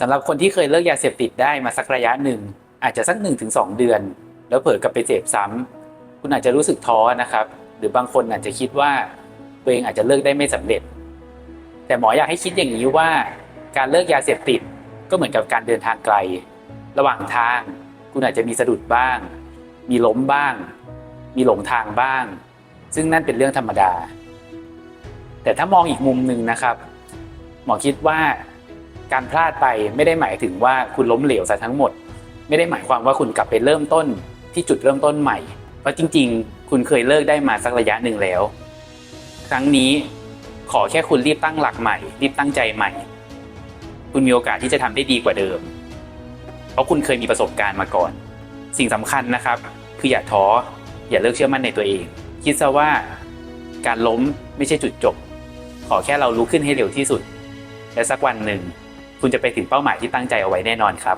สำหรับคนที่เคยเลิกยาเสพติดได้มาสักระยะหนึ่ง อาจจะสัก1นถึงสเดือน แล้วเผลอกลับไปเสพซ้ำคุณอาจจะรู้สึกท้อนะครับ หรือบางคนอาจจะคิดว่าตัวเองอาจจะเลิกได้ไม่สำเร็จ แต่หมออยากให้คิดอย่างนี้ว่า การเลิกยาเสพติดก็เหมือนกับการเดินทางไกล ระหว่างทาง คุณอาจจะมีสะดุดบ้าง มีล้มบ้าง มีหลงทางบ้าง ซึ่งนั่นเป็นเรื่องธรรมดา แต่ถ้ามองอีกมุมหนึ่งนะครับ หมอคิดว่า การพลาดไปไม่ได้หมายถึงว่าคุณล้มเหลวซะทั้งหมด ไม่ได้หมายความว่าคุณกลับไปเริ่มต้นที่จุดเริ่มต้นใหม่ เพราะจริง ๆ คุณเคยเลิกได้มาสักระยะหนึ่งแล้ว ครั้งนี้ขอแค่คุณรีบตั้งหลักใหม่ รีบตั้งใจใหม่ คุณมีโอกาสที่จะทำได้ดีกว่าเดิม เพราะคุณเคยมีประสบการณ์มาก่อน สิ่งสำคัญนะครับ คืออย่าท้ออย่าเลิกเชื่อมั่นในตัวเอง คิดซะว่าการล้มไม่ใช่จุดจบ ขอแค่เราลุกขึ้นให้เร็วที่สุด และสักวันหนึ่ง คุณจะไปถึงเป้าหมายที่ตั้งใจเอาไว้แน่นอนครับ